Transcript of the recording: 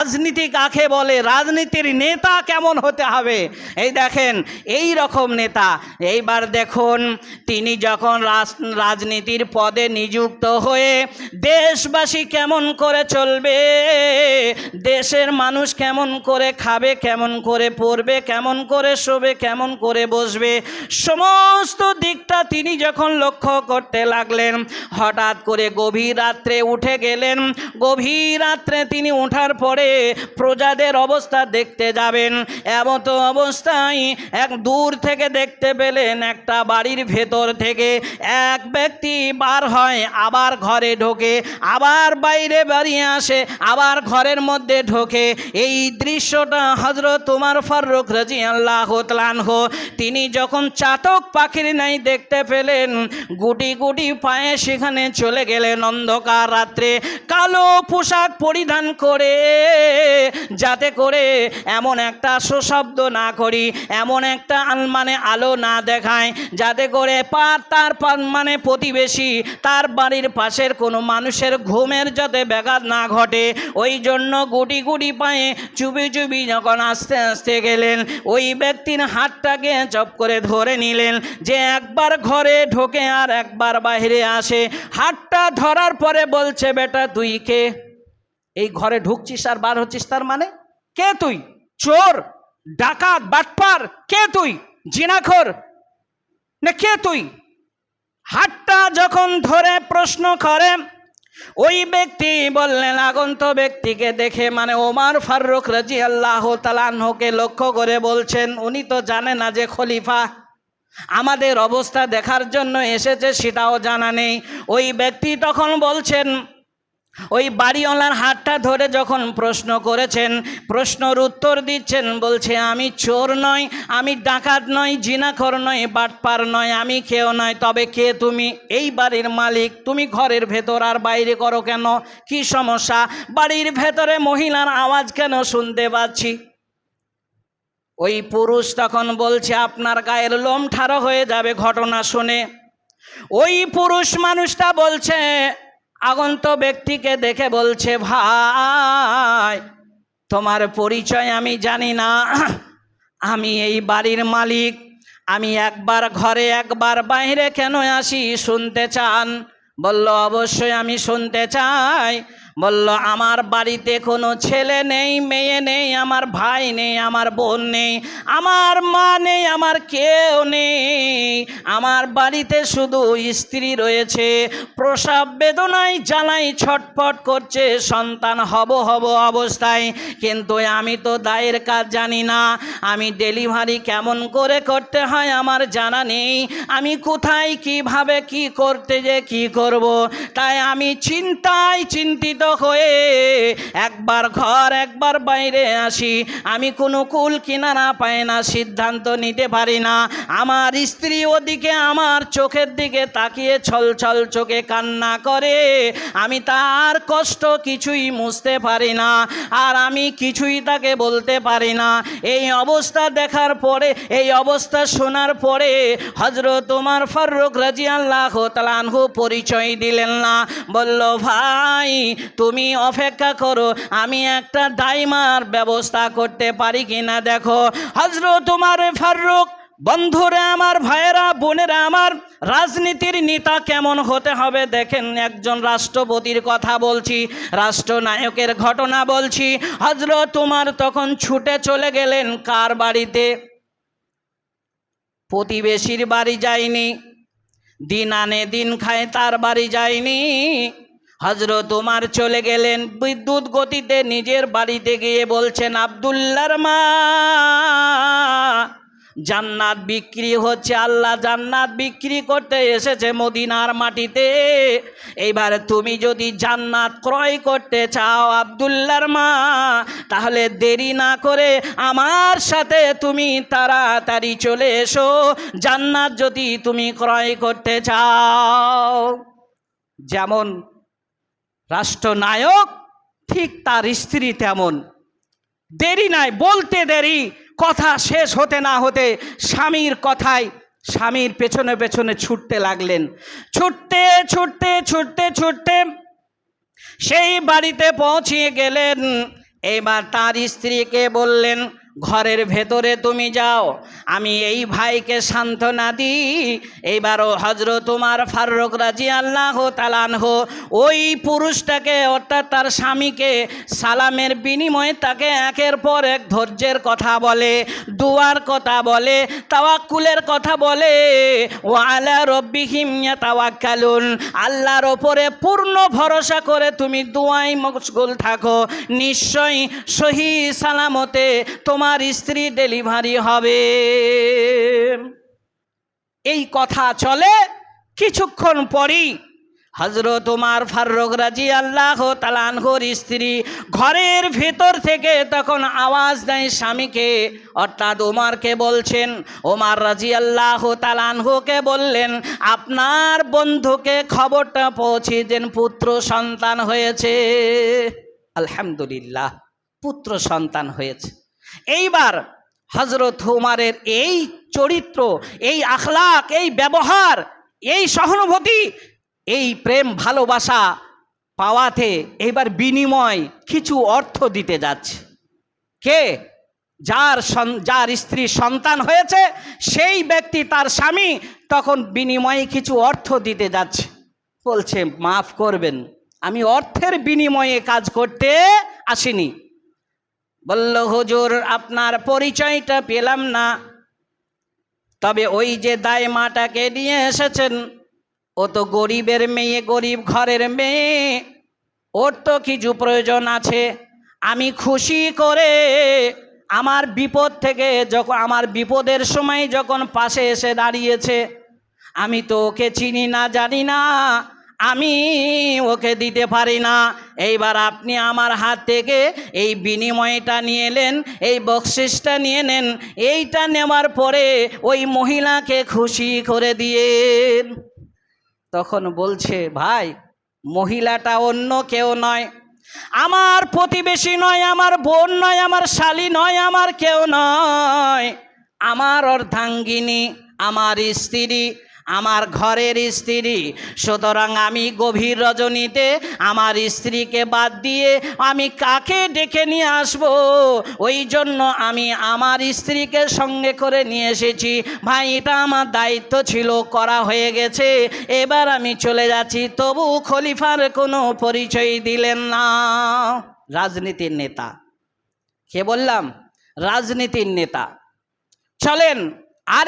রাজনীতি কাকে বলে, রাজনীতির নেতা কেমন হতে হবে? এই দেখেন, এই রকম নেতা। এইবার দেখুন, তিনি যখন রাজ- রাজনীতির পদে নিযুক্ত হয়ে দেশবাসী কেমন করে চলবে, দেশের মানুষ কেমন করে খাবে, কেমন করে পড়বে, কেমন করে শোবে, কেমন করে বসবে, সমস্ত দিকটা তিনি যখন লক্ষ্য করতে লাগলেন, হঠাৎ করে গভীর রাত্রে উঠে গেলেন। গভীর রাত্রে তিনি ওঠার পরে প্রজাদের অবস্থা দেখতে যাবেন। এমত অবস্থায় এক দূর থেকে দেখতে পেলেন একটা বাড়ির ভেতর থেকে এক ব্যক্তি বার হয়, আবার ঘরে ঢোকে, আবার বাইরে বেরিয়ে আসে, আবার ঘরের মধ্যে ঢোকে। এই দৃশ্যটা হজরত তোমার ফারুক রাজি আল্লাহ তালানহ তিনি যখন চাতক পাখির নাই দেখতে পেলেন, গুটি গুটি পায়ে সেখানে চলে গেলেন অন্ধকার রাত্রে। কালো পোশাক পরিধান করে যাতে করে এমন একটা সুশব্দ না করি, এমন একটা মানে আলো না দেখায়, যাতে করে পার তার মানে প্রতিবেশী, তার বাড়ির পাশের কোনো মানুষের ঘুমের যাতে ব্যাঘাত না ঘটে, ওই জন্য গুটি গুটি পায়ে চুপি চুপি যখন আস্তে আস্তে গেলেন, ওই ব্যক্তির হাতটাকে চপ করে ধরে নিলেন, যে একবার ঘরে ঢোকে আর একবার বাইরে আসে, হাতটা ধরার পরে বলছে, বেটা, তুই কে? এই ঘরে ঢুকছিস আর বার হচ্ছিস তার মানে? কে তুই? চোর, ডাকাত, বাটপার, কে তুই? জিনাখর? না কে তুই? হাতটা যখন ধরে প্রশ্ন করে, ওই ব্যক্তি বললেন, আগন্ত ব্যক্তিকে দেখে মানে ওমার ফারুক রাজি আল্লাহ তালানহকে লক্ষ্য করে বলছেন, উনি তো জানে না যে খলিফা। আমাদের অবস্থা দেখার জন্য এসেছে, সেটাও জানা নেই। ওই ব্যক্তি তখন বলছেন ওই বাড়িওয়ালার হাতটা ধরে যখন প্রশ্ন করেছেন, প্রশ্নর উত্তর দিচ্ছেন, বলছে, আমি চোর নয় আমি ডাকাত নয় জিনাখর নয় বাটপার নয় আমি কেউ নয় তবে কে তুমি? এই বাড়ির মালিক, তুমি ঘরের ভেতর আর বাইরে করো কেন? কি সমস্যা? বাড়ির ভেতরে মহিলার আওয়াজ কেন শুনতে পাচ্ছি? ওই পুরুষ তখন বলছে, আপনার গায়ের লোম ঠাড়ো হয়ে যাবে ঘটনা শুনে। ওই পুরুষ মানুষটা বলছে আগন্ত ব্যক্তিকে দেখে বলছে, ভাই, তোমার পরিচয় আমি জানি না। আমি এই বাড়ির মালিক। আমি একবার ঘরে, একবার বাইরে কেন আসি শুনতে চান? বলল, অবশ্যই আমি শুনতে চাই। বলল, আমার বাড়িতে কোনো ছেলে নেই, মেয়ে নেই, আমার ভাই নেই, আমার বোন নেই, আমার মা নেই, আমার কেউ নেই। আমার বাড়িতে শুধু স্ত্রী রয়েছে। প্রসাব বেদনায় জ্বালাই ছটফট করছে, সন্তান হব হব অবস্থায়। কিন্তু আমি তো দায়ের কাজ জানি না। আমি ডেলিভারি কেমন করে করতে হয় আমার জানা নেই। আমি কোথায়, কীভাবে, কি করতে যে কি করব? তাই আমি চিন্তায় চিন্তিত হয়ে একবার ঘর, একবার বাইরে আসি। আমি কোনো কুল কিনারা পাই না, সিদ্ধান্ত নিতে পারি না। আমার স্ত্রী ওদিকে আমার চোখের দিকে তাকিয়ে ছল ছল চোখে কান্না করে। আমি তার কষ্ট কিছুই মুছতে পারি না, আর আমি কিছুই তাকে বলতে পারি না। এই অবস্থা দেখার পরে, এই অবস্থা শোনার পরে হজরত তোমার ফারুক রাজি আল্লাহ তালানহু পরিচয় দিলেন না। বলল, ভাই তুমি অপেক্ষা করো, আমি একটা দাইমার ব্যবস্থা করতে পারি কিনা দেখো। হজরত তোমার ফারুক, বন্ধুরা আমার, ভাইয়েরা, বোনেরা আমার, রাজনীতির নেতা কেমন হতে হবে দেখেন, একজন রাষ্ট্রপতির কথা বলছি, রাষ্ট্রনায়কের ঘটনা বলছি। হজরত তোমার তখন ছুটে চলে গেলেন, কার বাড়িতে? প্রতিবেশীর বাড়ি যায়নি, দিন আনে দিন খায়, তার বাড়ি যায়নি। হজরত তোমার চলে গেলেন। বিদ্যুৎ গতিতে নিজের বাড়িতে গিয়ে বলছেন আবদুল্লার মা, জান্নাত বিক্রি হচ্ছে, আল্লাহ জান্নাত বিক্রি করতে এসেছে মদিনার মাটিতে। এইবার তুমি যদি জান্নাত ক্রয় করতে চাও আবদুল্লার মা, তাহলে দেরি না করে আমার সাথে তুমি তাড়াতাড়ি চলে এসো। জান্নাত যদি তুমি ক্রয় করতে চাও। যেমন রাষ্ট্রনায়ক ঠিক তার স্ত্রী তেমন। দেরি নাই, বলতে দেরি, কথা শেষ হতে না হতে স্বামীর কথায় স্বামীর পেছনে পেছনে ছুটতে লাগলেন। ছুটতে ছুটতে ছুটতে ছুটতে সেই বাড়িতে পৌঁছিয়ে গেলেন। এবার তার স্ত্রীকে বললেন ঘরের ভেতরে তুমি যাও। আমি এই ভাইকে সান্ত্বনা দিই। এইবারও হজরত তোমার ফারুক রাজি আল্লাহ তালানহ ওই পুরুষটাকে অর্থাৎ তার স্বামীকে সালামের বিনিময়ে তাকে একের পর এক ধৈর্যের কথা বলে, দুয়ার কথা বলে, তাওয়াক্কুলের কথা বলে। ও আলা রব্বিহিম তাওয়াক্কালুন আল্লাহর ওপরে পূর্ণ ভরসা করে তুমি দুয়াই মশগুল থাকো। নিশ্চয়ই সহি সালামতে তোমার স্ত্রী ডেলিভারি হবে। এই কথা চলে কিছুক্ষণ পরই হজরত উমার ফারুক রাজি আল্লাহ তালানহর স্ত্রী ঘরের ভেতর থেকে তখন আওয়াজ দেয় স্বামীকে, অর্থাৎ ওমারকে বলছেন ওমার রাজি আল্লাহ তালানহকে বললেন, আপনার বন্ধুকে খবরটা পৌঁছে দেন, পুত্র সন্তান হয়েছে। আলহামদুলিল্লাহ, পুত্র সন্তান হয়েছে। এইবার হজরত উমারের এই চরিত্র, এই আখলাক, এই ব্যবহার, এই সহানুভূতি, এই প্রেম ভালোবাসা পাওয়াতে এইবার বিনিময় কিছু অর্থ দিতে যাচ্ছে। কে? যার যার স্ত্রী সন্তান হয়েছে, সেই ব্যক্তি তার স্বামী তখন বিনিময়ে কিছু অর্থ দিতে যাচ্ছে। বলছে, মাফ করবেন, আমি অর্থের বিনিময়ে কাজ করতে আসিনি। বলল, হুজুর, আপনার পরিচয়টা পেলাম না। তবে ওই যে দায় মাটাকে নিয়ে এসেছেন, ও তো গরিবের মেয়ে, গরিব ঘরের মেয়ে। ওর তো কিছু প্রয়োজন আছে। আমি খুশি করে আমার বিপদ থেকে যখন, আমার বিপদের সময় যখন পাশে এসে দাঁড়িয়েছে, আমি তো ওকে চিনি না, জানি না। আমি ওকে দিতে পারি না। এইবার আপনি আমার হাত থেকে এই বিনিময়টা নিয়ে এলেন এই বকশিসটা নিয়ে নেন। এইটা নেওয়ার পরে ওই মহিলাকে খুশি করে দিয়ে তখন বলছে, ভাই, মহিলাটা অন্য কেউ নয়। আমার প্রতিবেশী নয়, আমার বোন নয়, আমার শালি নয়, আমার কেউ নয়। আমার অর্ধাঙ্গিনী, আমার স্ত্রী আমার ঘরের স্ত্রী। সুতরাং আমি গভীর রজনীতে আমার স্ত্রীকে বাদ দিয়ে আমি কাকে ডেকে নিয়ে আসব? ওই জন্য আমি আমার স্ত্রীকে সঙ্গে করে নিয়ে এসেছি। ভাই, এটা আমার দায়িত্ব ছিল, করা হয়ে গেছে। এবার আমি চলে যাচ্ছি, তবু খলিফার কোনো পরিচয় দিলেন না। রাজনীতির নেতা। কে বললাম? রাজনীতির নেতা। চলেন আর